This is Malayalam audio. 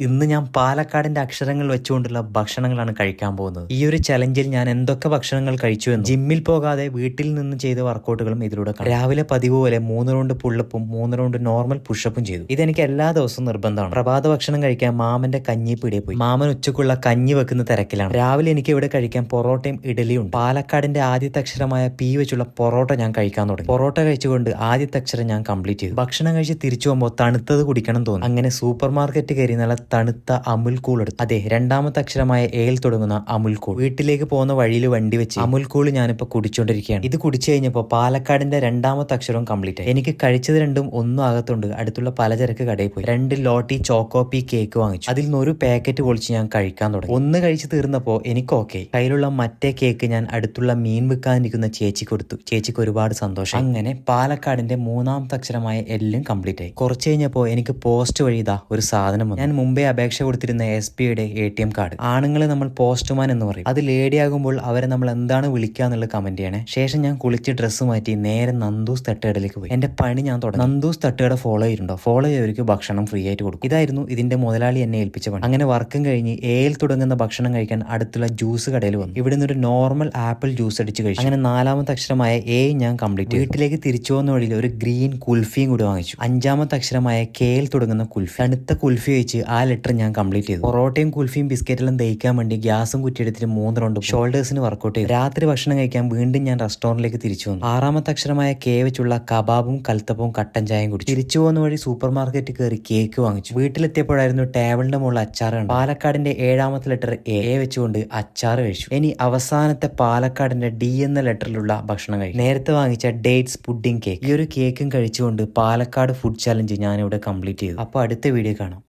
ഇന്ന് ഞാൻ പാലക്കാടിന്റെ അക്ഷരങ്ങൾ വെച്ചുകൊണ്ടുള്ള ഭക്ഷണങ്ങളാണ് കഴിക്കാൻ പോകുന്നത്. ഈ ഒരു ചലഞ്ചിൽ ഞാൻ എന്തൊക്കെ ഭക്ഷണങ്ങൾ കഴിച്ചു എന്ന് ജിമ്മിൽ പോകാതെ വീട്ടിൽ നിന്ന് ചെയ്ത വർക്കൗട്ടുകളും ഇതിലൂടെ. രാവിലെ പതിവ് പോലെ മൂന്ന് റൗണ്ട് പുള്ളപ്പും മൂന്ന് റൗണ്ട് നോർമൽ പുഷപ്പും ചെയ്തു. ഇതെനിക്ക് എല്ലാ ദിവസവും നിർബന്ധമാണ്. പ്രഭാത ഭക്ഷണം കഴിക്കാൻ മാമന്റെ കഞ്ഞി പീടിയെ പോയി. മാമൻ ഉച്ചക്കുള്ള കഞ്ഞി വെക്കുന്ന തിരക്കിലാണ്. രാവിലെ എനിക്ക് ഇവിടെ കഴിക്കാൻ പൊറോട്ടയും ഇഡലിയും പാലക്കാടിന്റെ ആദ്യത്തെ അക്ഷരമായ പി വെച്ചുള്ള പൊറോട്ട ഞാൻ കഴിക്കാൻ തുടങ്ങി. പൊറോട്ട കഴിച്ചുകൊണ്ട് ആദ്യത്തെ അക്ഷരം ഞാൻ കംപ്ലീറ്റ് ചെയ്തു. ഭക്ഷണം കഴിച്ച് തിരിച്ചു പോകുമ്പോൾ തണുത്തത് കുടിക്കണം തോന്നി. അങ്ങനെ സൂപ്പർ മാർക്കറ്റ് കയറി നല്ല തണുത്ത അമുൽ കൂൾ എടുത്തു. അതെ രണ്ടാമത്തെ അക്ഷരമായ എയിൽ തുടങ്ങുന്ന അമുൽ കൂൾ. വീട്ടിലേക്ക് പോകുന്ന വഴിയിൽ വണ്ടി വെച്ച് അമുൽ കൂൾ കുടിച്ചോണ്ടിരിക്കുകയാണ്. ഇത് കുടിച്ചു കഴിഞ്ഞപ്പോൾ പാലക്കാടിന്റെ രണ്ടാമത്തെ അക്ഷരവും കംപ്ലീറ്റ് ആയി. എനിക്ക് കഴിച്ചത് രണ്ടും ഒന്നും ആകത്തുണ്ട്. അടുത്തുള്ള പലചരക്ക് കടയിൽ പോയി. രണ്ട് ലോട്ടി ചോക്കോപ്പി കേക്ക് വാങ്ങിച്ചു. അതിൽ നിന്ന് ഒരു പാക്കറ്റ് പൊളിച്ച് ഞാൻ കഴിക്കാൻ തുടങ്ങി. ഒന്ന് കഴിച്ചു തീർന്നപ്പോൾ എനിക്ക് ഓക്കെ. കയ്യിലുള്ള മറ്റേ കേക്ക് ഞാൻ അടുത്തുള്ള മീൻ വിൽക്കാനിരിക്കുന്ന ചേച്ചി കൊടുത്തു. ചേച്ചിക്ക് ഒരുപാട് സന്തോഷം. അങ്ങനെ പാലക്കാടിന്റെ മൂന്നാമത്തെ അക്ഷരമായ എല്ലാം കംപ്ലീറ്റ് ആയി. കുറച്ച് കഴിഞ്ഞപ്പോൾ എനിക്ക് പോസ്റ്റ് വഴി ഇതാ ഒരു സാധനം ഞാൻ മുമ്പേ അപേക്ഷ കൊടുത്തിരുന്ന എസ് പിയുടെ എ ടി എം കാർഡ്. ആണുങ്ങളെ നമ്മൾ പോസ്റ്റ്മാൻ എന്ന് പറയും. അത് ലേഡി ആകുമ്പോൾ അവരെ നമ്മൾ എന്താണ് വിളിക്കുക എന്നുള്ള കമന്റ് ചെയ്യണേ. ശേഷം ഞാൻ കുളിച്ച് ഡ്രസ്സ് മാറ്റി നേരെ നന്ദൂസ് തട്ടുകടയിലേക്ക് പോയി. എന്റെ പണി ഞാൻ തുടങ്ങി. നന്ദൂസ് തട്ടുകട ഫോളോ ചെയ്തിട്ടുണ്ടോ? ഫോളോ ചെയ്തവർക്ക് ഭക്ഷണം ഫ്രീ ആയിട്ട് കൊടുക്കും. ഇതായിരുന്നു ഇതിന്റെ മുതലാളി എന്നെ ഏൽപ്പിച്ച പണി. അങ്ങനെ വർക്കും കഴിഞ്ഞ് ഏയിൽ തുടങ്ങുന്ന ഭക്ഷണം കഴിക്കാൻ അടുത്തുള്ള ജ്യൂസ് കടയിൽ വന്നു. ഇവിടുന്ന് ഒരു നോർമൽ ആപ്പിൾ ജ്യൂസ് അടിച്ച് കഴിച്ചു. അങ്ങനെ നാലാമത്തെ അക്ഷരമായ എ ഞാൻ കംപ്ലീറ്റ് വീട്ടിലേക്ക് തിരിച്ചു പോകുന്ന വഴിയിൽ ഒരു ഗ്രീൻ കുൽഫിയും കൂടി വാങ്ങിച്ചു. അഞ്ചാമത്തെ അക്ഷരമായ കെയിൽ തുടങ്ങുന്ന കുൽഫി. തണുത്ത കുൽഫി കഴിച്ച് ആ ലെറ്റർ ഞാൻ കംപ്ലീറ്റ് ചെയ്തു. പൊറോട്ടയും കുൽഫിയും ബിസ്ക്കറ്റെല്ലാം ദഹിക്കാൻ വേണ്ടി ഗ്യാസും കുറ്റിയെടുത്തിട്ട് മൂന്ന് റൗണ്ട് ഷോൾഡേഴ്സിന് വർക്കൗട്ട് ചെയ്തു. രാത്രി ഭക്ഷണം കഴിക്കാൻ വീണ്ടും ഞാൻ റെസ്റ്റോറന്റിലേക്ക് തിരിച്ചു വന്നു. ആറാമത്തെ അക്ഷരമായ കെ വെച്ചുള്ള കബാബും കൽത്തപ്പവും കട്ടൻ ചായയും കുടിച്ചു. തിരിച്ചു പോകുന്ന വഴി സൂപ്പർ മാർക്കറ്റിൽ കയറി കേക്ക് വാങ്ങിച്ചു. വീട്ടിലെത്തിയപ്പോഴായിരുന്നു ടേബിളിന്റെ മുകളിൽ അച്ചാർ കണ്ടു പാലക്കാടിന്റെ ഏഴാമത്തെ ലെറ്റർ എ വെച്ചുകൊണ്ട് അച്ചാർ കഴിച്ചു. ഇനി അവസാനത്തെ പാലക്കാടിന്റെ ഡി എന്ന ലെറ്ററിലുള്ള ഭക്ഷണം കഴിച്ചു. നേരത്തെ വാങ്ങിച്ച ഡേറ്റ്സ് പുഡിംഗ് കേക്ക്. ഈ ഒരു കേക്കും കഴിച്ചുകൊണ്ട് പാലക്കാട് ഫുഡ് ചാലഞ്ച് ഞാനിവിടെ കംപ്ലീറ്റ് ചെയ്തു. അപ്പോൾ അടുത്ത വീഡിയോ കാണാം.